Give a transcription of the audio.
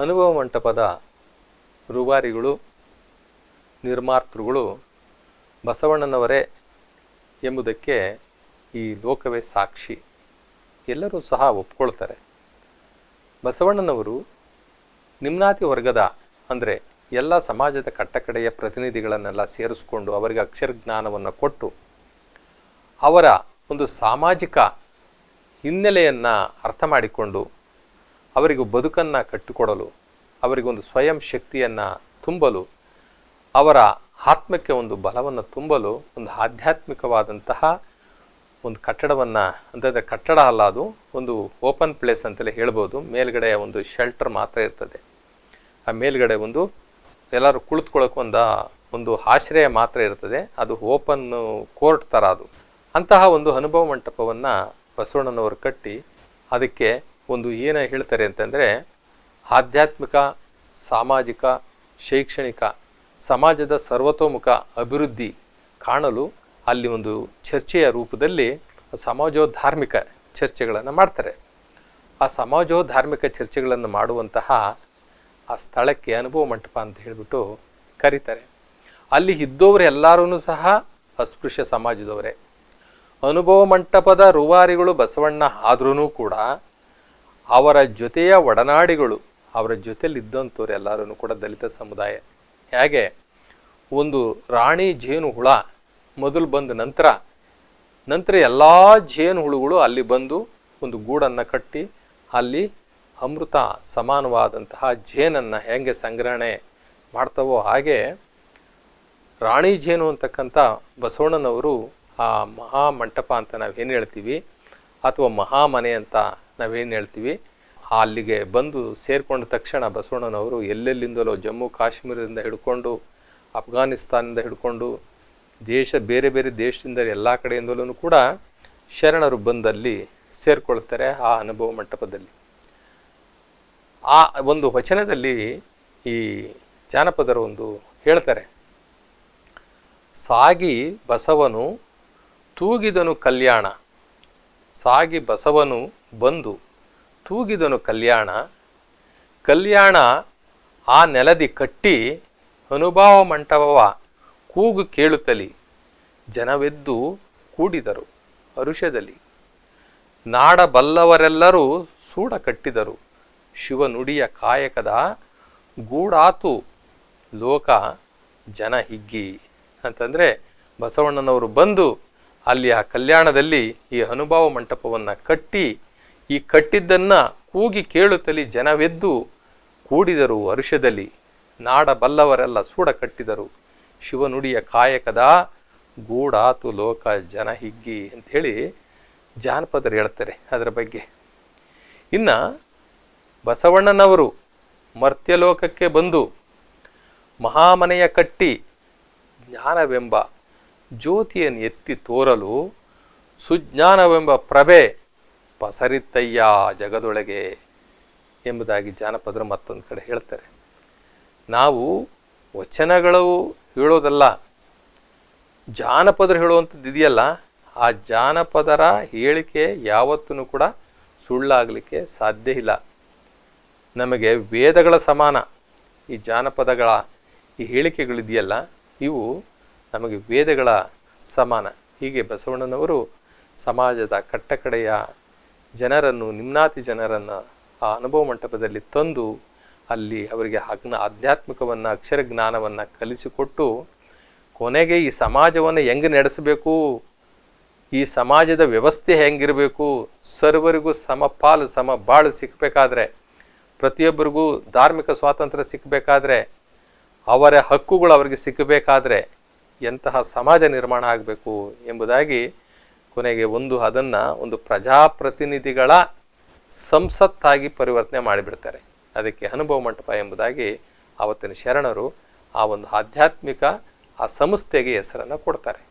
ಅನುಭವ ಮಂಟಪದ ರೂವಾರಿಗಳು, ನಿರ್ಮಾತೃಗಳು ಬಸವಣ್ಣನವರೇ ಎಂಬುದಕ್ಕೆ ಈ ಲೋಕವೇ ಸಾಕ್ಷಿ. ಎಲ್ಲರೂ ಸಹ ಒಪ್ಕೊಳ್ತಾರೆ. ಬಸವಣ್ಣನವರು ನಿಮ್ನಾತಿ ವರ್ಗದ ಅಂದರೆ ಎಲ್ಲ ಸಮಾಜದ ಕಟ್ಟಕಡೆಯ ಪ್ರತಿನಿಧಿಗಳನ್ನೆಲ್ಲ ಸೇರಿಸ್ಕೊಂಡು ಅವರಿಗೆ ಅಕ್ಷರ ಜ್ಞಾನವನ್ನು ಕೊಟ್ಟು ಅವರ ಒಂದು ಸಾಮಾಜಿಕ ಹಿನ್ನೆಲೆಯನ್ನು ಅರ್ಥ ಮಾಡಿಕೊಂಡು ಅವರಿಗೂ ಬದುಕನ್ನು ಕಟ್ಟಿಕೊಡಲು ಅವರಿಗೊಂದು ಸ್ವಯಂ ಶಕ್ತಿಯನ್ನು ತುಂಬಲು, ಅವರ ಆತ್ಮಕ್ಕೆ ಒಂದು ಬಲವನ್ನು ತುಂಬಲು, ಒಂದು ಆಧ್ಯಾತ್ಮಿಕವಾದಂತಹ ಒಂದು ಕಟ್ಟಡವನ್ನು ಅಂತಂದರೆ ಕಟ್ಟಡ ಅಲ್ಲ ಅದು, ಒಂದು ಓಪನ್ ಪ್ಲೇಸ್ ಅಂತಲೇ ಹೇಳ್ಬೋದು. ಮೇಲ್ಗಡೆ ಒಂದು ಶೆಲ್ಟರ್ ಮಾತ್ರ ಇರ್ತದೆ. ಆ ಮೇಲ್ಗಡೆ ಒಂದು ಎಲ್ಲರೂ ಕುಳಿತುಕೊಳ್ಳೋಕೆ ಒಂದು ಒಂದು ಆಶ್ರಯ ಮಾತ್ರ ಇರ್ತದೆ. ಅದು ಓಪನ್ ಕೋರ್ಟ್ ಥರ ಅದು. ಅಂತಹ ಒಂದು ಅನುಭವ ಮಂಟಪವನ್ನು ಬಸವಣ್ಣನವರು ಕಟ್ಟಿ, ಅದಕ್ಕೆ ಒಂದು ಏನ ಹೇಳ್ತಾರೆ ಅಂತಂದರೆ, ಆಧ್ಯಾತ್ಮಿಕ, ಸಾಮಾಜಿಕ, ಶೈಕ್ಷಣಿಕ, ಸಮಾಜದ ಸರ್ವತೋಮುಖ ಅಭಿವೃದ್ಧಿ ಕಾಣಲು ಅಲ್ಲಿ ಒಂದು ಚರ್ಚೆಯ ರೂಪದಲ್ಲಿ ಸಮಾಜೋಧಾರ್ಮಿಕ ಚರ್ಚೆಗಳನ್ನು ಮಾಡ್ತಾರೆ. ಆ ಸಮಾಜೋಧಾರ್ಮಿಕ ಚರ್ಚೆಗಳನ್ನು ಮಾಡುವಂತಹ ಆ ಸ್ಥಳಕ್ಕೆ ಅನುಭವ ಮಂಟಪ ಅಂತ ಹೇಳಿಬಿಟ್ಟು ಕರೀತಾರೆ. ಅಲ್ಲಿ ಇದ್ದವರು ಎಲ್ಲರೂ ಸಹ ಅಸ್ಪೃಶ್ಯ ಸಮಾಜದವರೇ. ಅನುಭವ ಮಂಟಪದ ರೂವಾರಿಗಳು ಬಸವಣ್ಣ ಆದ್ರೂ ಕೂಡ ಅವರ ಜೊತೆಯ ಒಡನಾಡಿಗಳು, ಅವರ ಜೊತೆಯಲ್ಲಿದ್ದಂಥವ್ರು ಎಲ್ಲರೂ ಕೂಡ ದಲಿತ ಸಮುದಾಯ. ಹೇಗೆ? ಒಂದು ರಾಣಿ ಜೇನು ಹುಳ ಮೊದಲು ಬಂದ ನಂತರ ನಂತರ ಎಲ್ಲ ಜೇನು ಹುಳುಗಳು ಅಲ್ಲಿ ಬಂದು ಒಂದು ಗೂಡನ್ನು ಕಟ್ಟಿ, ಅಲ್ಲಿ ಅಮೃತ ಸಮಾನವಾದಂತಹ ಜೇನನ್ನು ಹೇಗೆ ಸಂಗ್ರಹಣೆ ಮಾಡ್ತವೋ ಹಾಗೆ, ರಾಣಿ ಜೇನು ಅಂತಕ್ಕಂಥ ಬಸವಣ್ಣನವರು ಆ ಮಹಾ ಮಂಟಪ ಅಂತ ಏನು ಹೇಳ್ತೀವಿ, ಅಥವಾ ಮಹಾಮನೆ ಅಂತ ನಾವೇನು ಹೇಳ್ತೀವಿ? ಅಲ್ಲಿಗೆ ಬಂದು ಸೇರಿಕೊಂಡ ತಕ್ಷಣ ಬಸವಣ್ಣನವರು ಎಲ್ಲೆಲ್ಲಿಂದಲೋ ಜಮ್ಮು ಕಾಶ್ಮೀರದಿಂದ ಹಿಡ್ಕೊಂಡು, ಅಫ್ಘಾನಿಸ್ತಾನದಿಂದ ಹಿಡ್ಕೊಂಡು, ದೇಶ ಬೇರೆ ಬೇರೆ ದೇಶದಿಂದ ಎಲ್ಲ ಕಡೆಯಿಂದಲೂ ಕೂಡ ಶರಣರು ಬಂದಲ್ಲಿ ಸೇರಿಕೊಳ್ತಾರೆ ಆ ಅನುಭವ ಮಂಟಪದಲ್ಲಿ. ಆ ಒಂದು ವಚನದಲ್ಲಿ ಈ ಜಾನಪದರು ಒಂದು ಹೇಳ್ತಾರೆ. ಸಾಗಿ ಬಸವನು ತೂಗಿದನು ಕಲ್ಯಾಣ ಸಾಗಿ ಬಸವನು ಬಂದು, ತೂಗಿದನು ಕಲ್ಯಾಣ. ಕಲ್ಯಾಣ ಆ ನೆಲದಿ ಕಟ್ಟಿ, ಅನುಭವ ಮಂಟಪವ ಕೂಗು ಕೇಳುತ್ತಲಿ. ಜನವೆದ್ದು ಕೂಡಿದರು ಅರುಷದಲ್ಲಿ. ನಾಡಬಲ್ಲವರೆಲ್ಲರೂ ಸೂಡ ಕಟ್ಟಿದರು. ಶಿವನುಡಿಯ ಕಾಯಕದ ಗೂಡಾತು ಲೋಕ ಜನ ಹಿಗ್ಗಿ. ಅಂತಂದರೆ ಬಸವಣ್ಣನವರು ಬಂದು ಅಲ್ಲಿ ಆ ಕಲ್ಯಾಣದಲ್ಲಿ ಈ ಅನುಭವ ಮಂಟಪವನ್ನು ಕಟ್ಟಿ, ಈ ಕಟ್ಟಿದ್ದನ್ನು ಕೂಗಿ ಕೇಳುತ್ತಲಿ ಜನವೆದ್ದು ಕೂಡಿದರು ಹರುಷದಲ್ಲಿ ನಾಡ ಬಲ್ಲವರೆಲ್ಲ ಸೂಡ ಕಟ್ಟಿದರು. ಶಿವನುಡಿಯ ಕಾಯಕದ ಗೂಡಾತು ಲೋಕ ಜನ ಹಿಗ್ಗಿ ಅಂಥೇಳಿ ಜಾನಪದರು ಹೇಳ್ತಾರೆ ಅದರ ಬಗ್ಗೆ. ಇನ್ನು ಬಸವಣ್ಣನವರು ಮರ್ತ್ಯಲೋಕಕ್ಕೆ ಬಂದು ಮಹಾಮನೆಯ ಕಟ್ಟಿ ಜ್ಞಾನವೆಂಬ ಜ್ಯೋತಿಯನ್ನು ಎತ್ತಿ ತೋರಲು ಸುಜ್ಞಾನವೆಂಬ ಪ್ರಭೆ ಪಸರಿತ್ತಯ್ಯ ಜಗದೊಳಗೆ ಎಂಬುದಾಗಿ ಜಾನಪದರು ಮತ್ತೊಂದು ಕಡೆ ಹೇಳ್ತಾರೆ. ನಾವು ವಚನಗಳು ಹೇಳೋದಲ್ಲ, ಜಾನಪದರು ಹೇಳುವಂಥದ್ದು ಇದೆಯಲ್ಲ, ಆ ಜಾನಪದರ ಹೇಳಿಕೆ ಯಾವತ್ತೂ ಕೂಡ ಸುಳ್ಳಾಗಲಿಕ್ಕೆ ಸಾಧ್ಯ ಇಲ್ಲ. ನಮಗೆ ವೇದಗಳ ಸಮಾನ, ಈ ಜಾನಪದಗಳ ಈ ಹೇಳಿಕೆಗಳಿದೆಯಲ್ಲ ಇವು ನಮಗೆ ವೇದಗಳ ಸಮಾನ. ಹೀಗೆ ಬಸವಣ್ಣನವರು ಸಮಾಜದ ಕಟ್ಟಕಡೆಯ ಜನರನ್ನು, ನಿಮ್ನಾತಿ ಜನರನ್ನು ಆ ಅನುಭವ ಮಂಟಪದಲ್ಲಿ ತಂದು ಅಲ್ಲಿ ಅವರಿಗೆ ಅಗ್ನ, ಆಧ್ಯಾತ್ಮಿಕವನ್ನು, ಅಕ್ಷರ ಜ್ಞಾನವನ್ನು ಕಲಿಸಿಕೊಟ್ಟು ಕೊನೆಗೆ ಈ ಸಮಾಜವನ್ನು ಹೆಂಗೆ ನಡೆಸಬೇಕು? ಈ ಸಮಾಜದ ವ್ಯವಸ್ಥೆ ಹೆಂಗಿರಬೇಕು? ಸರ್ವರಿಗೂ ಸಮ ಪಾಲು, ಸಮ ಬಾಳು ಸಿಕ್ಕಬೇಕಾದ್ರೆ ಪ್ರತಿಯೊಬ್ಬರಿಗೂ ಧಾರ್ಮಿಕ ಸ್ವಾತಂತ್ರ್ಯ ಸಿಕ್ಕಬೇಕಾದ್ರೆ ಅವರ ಹಕ್ಕುಗಳು ಅವರಿಗೆ ಸಿಕ್ಕಬೇಕಾದ್ರೆ ಎಂತಹ ಸಮಾಜ ನಿರ್ಮಾಣ ಆಗಬೇಕು ಎಂಬುದಾಗಿ ಕೊನೆಗೆ ಒಂದು ಅದನ್ನು ಒಂದು ಪ್ರಜಾಪ್ರತಿನಿಧಿಗಳ ಸಂಸತ್ತಾಗಿ ಪರಿವರ್ತನೆ ಮಾಡಿಬಿಡ್ತಾರೆ. ಅದಕ್ಕೆ ಅನುಭವ ಮಂಟಪ ಎಂಬುದಾಗಿ ಆವತ್ತಿನ ಶರಣರು ಆ ಒಂದು ಆಧ್ಯಾತ್ಮಿಕ ಆ ಸಂಸ್ಥೆಗೆ ಹೆಸರನ್ನು ಕೊಡ್ತಾರೆ.